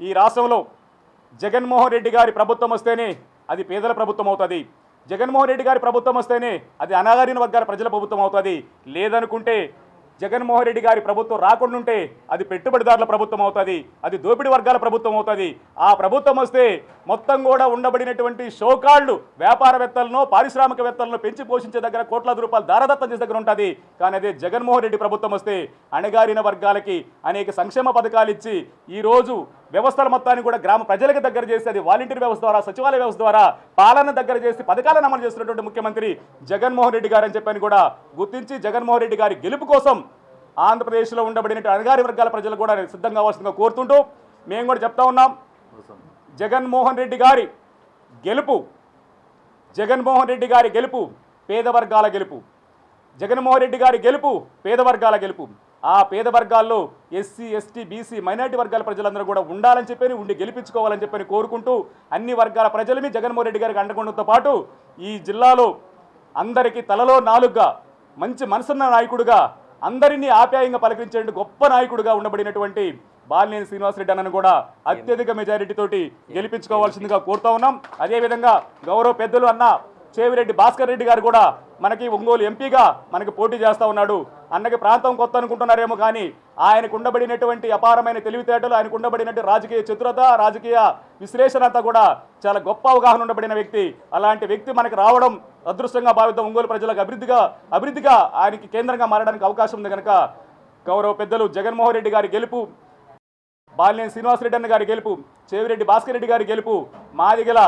ఈ రాష్ట్రంలో జగన్మోహన్ రెడ్డి గారి ప్రభుత్వం వస్తేనే అది పేదల ప్రభుత్వం అవుతుంది. జగన్మోహన్ రెడ్డి గారి ప్రభుత్వం వస్తేనే అది అనాగరిన వర్గాల ప్రజల ప్రభుత్వం అవుతుంది. లేదనుకుంటే జగన్మోహన్ రెడ్డి గారి ప్రభుత్వం రాకుండా ఉంటే అది పెట్టుబడిదారుల ప్రభుత్వం అవుతుంది. అది దోపిడీ వర్గాల ప్రభుత్వం అవుతుంది. ఆ ప్రభుత్వం వస్తే మొత్తం కూడా ఉండబడినటువంటి షోకాళ్ళు వ్యాపారవేత్తలను పారిశ్రామికవేత్తలను పెంచి పోషించే దగ్గర కోట్లాది రూపాయలు దారదత్తం చేసే దగ్గర ఉంటుంది. కానీ అదే జగన్మోహన్ రెడ్డి ప్రభుత్వం వస్తే అణగారిన వర్గాలకి అనేక సంక్షేమ పథకాలు ఇచ్చి ఈరోజు వ్యవస్థల మొత్తాన్ని కూడా గ్రామ ప్రజలకు దగ్గర చేసి అది వాలంటీర్ వ్యవస్థ ద్వారా సచివాలయ వ్యవస్థ ద్వారా పాలన దగ్గర చేసి పథకాలను అమలు చేస్తున్నటువంటి ముఖ్యమంత్రి జగన్మోహన్ రెడ్డి గారు అని చెప్పని కూడా గుర్తించి జగన్మోహన్ రెడ్డి గారి గెలుపు కోసం ఆంధ్రప్రదేశ్లో ఉండబడిన అణగారి వర్గాల ప్రజలు కూడా సిద్ధంగా కావాల్సిందిగా కోరుతుంటూ మేము కూడా చెప్తా ఉన్నాం. జగన్మోహన్ రెడ్డి గారి గెలుపు జగన్మోహన్ రెడ్డి గారి గెలుపు పేద వర్గాల గెలుపు జగన్మోహన్ రెడ్డి గారి గెలుపు పేద వర్గాల గెలుపు. ఆ పేద వర్గాల్లో ఎస్సీ ఎస్టీ బీసీ మైనారిటీ వర్గాల ప్రజలందరూ కూడా ఉండాలని చెప్పని ఉండి గెలిపించుకోవాలని చెప్పని కోరుకుంటూ అన్ని వర్గాల ప్రజలమే జగన్మోహన్ రెడ్డి గారికి అండగొండంతో పాటు ఈ జిల్లాలో అందరికీ తలలో నాలుగుగా మంచి మనసున్న నాయకుడుగా అందరినీ ఆప్యాయంగా పలకరించే గొప్ప నాయకుడుగా ఉండబడినటువంటి బాలినేని శ్రీనివాసరెడ్డి అన్నను కూడా అత్యధిక మెజారిటీతోటి గెలిపించుకోవాల్సిందిగా కోరుతా ఉన్నాం. అదేవిధంగా గౌరవ పెద్దలు అన్న చేవిరెడ్డి భాస్కర్ రెడ్డి గారు కూడా మనకి ఒంగోలు ఎంపీగా మనకి పోటీ చేస్తా ఉన్నాడు. అన్నకి ప్రాంతం కొత్త అనుకుంటున్నారేమో కానీ ఆయనకు ఉండబడినటువంటి అపారమైన తెలివితేటలు ఆయనకు ఉండబడినటువంటి రాజకీయ చతురత రాజకీయ విశ్లేషణ అంతా కూడా చాలా గొప్ప అవగాహన ఉండబడిన వ్యక్తి. అలాంటి వ్యక్తి మనకు రావడం అదృష్టంగా భావిద్దాం ఒంగోలు ప్రజలకు అభివృద్ధిగా అభివృద్ధిగా ఆయనకి కేంద్రంగా మారడానికి అవకాశం ఉంది కనుక గౌరవ పెద్దలు జగన్మోహన్ రెడ్డి గారి గెలుపు బాలినేని శ్రీనివాసరెడ్డి అన్న గారి గెలుపు చేవిరెడ్డి భాస్కర్ రెడ్డి గారి గెలుపు మాదిగల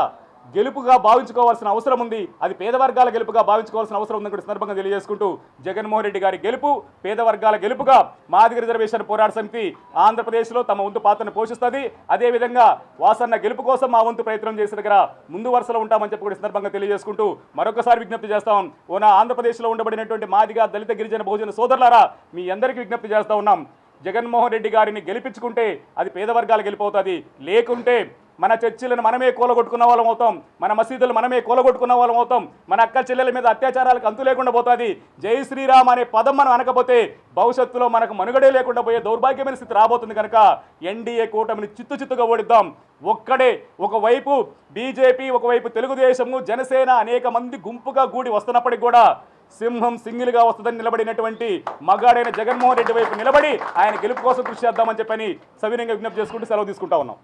గెలుపుగా భావించుకోవాల్సిన అవసరం ఉంది. అది పేద వర్గాల గెలుపుగా భావించుకోవాల్సిన అవసరం ఉందని కూడా సందర్భంగా తెలియజేసుకుంటూ జగన్మోహన్ రెడ్డి గారి గెలుపు పేద వర్గాల గెలుపుగా మాదిగ రిజర్వేషన్ పోరాట సమితి ఆంధ్రప్రదేశ్లో తమ వంతు పాత్రను పోషిస్తుంది. అదేవిధంగా వాసన్న గెలుపు కోసం మా వంతు ప్రయత్నం చేసే దగ్గర ముందు వరుసలో ఉంటామని చెప్పి కూడా సందర్భంగా తెలియజేసుకుంటూ మరొకసారి విజ్ఞప్తి చేస్తాం. ఓ ఆంధ్రప్రదేశ్లో ఉండబడినటువంటి మాదిగ దళిత గిరిజన భోజన సోదరులారా మీ అందరికీ విజ్ఞప్తి చేస్తూ ఉన్నాం. జగన్మోహన్ రెడ్డి గారిని గెలిపించుకుంటే అది పేదవర్గాలు గెలిపోతుంది లేకుంటే మన చర్చిలను మనమే కూలగొట్టుకున్న వాళ్ళం అవుతాం. మన మసీదులు మనమే కూలగొట్టుకున్న వాళ్ళం అవుతాం. మన అక్క చెల్లెల మీద అత్యాచారాలకు అంతు లేకుండా పోతుంది. జై శ్రీరామ్ అనే పదం మనం అనకపోతే భవిష్యత్తులో మనకు మనుగడే లేకుండా పోయే దౌర్భాగ్యమైన స్థితి రాబోతుంది కనుక ఎన్డీఏ కూటమిని చిత్తు చిత్తుగా ఓడిద్దాం. ఒక్కడే ఒకవైపు బీజేపీ ఒకవైపు తెలుగుదేశము జనసేన అనేక మంది గుంపుగా గూడి వస్తున్నప్పటికి కూడా సింహం సింగిల్గా వస్తుందని నిలబడినటువంటి మగాడైన జగన్మోహన్ రెడ్డి వైపు నిలబడి ఆయన గెలుపు కోసం కృషి చేద్దామని చెప్పని సవినయంగా విజ్ఞప్తి చేసుకుంటూ సెలవు తీసుకుంటా ఉన్నాం.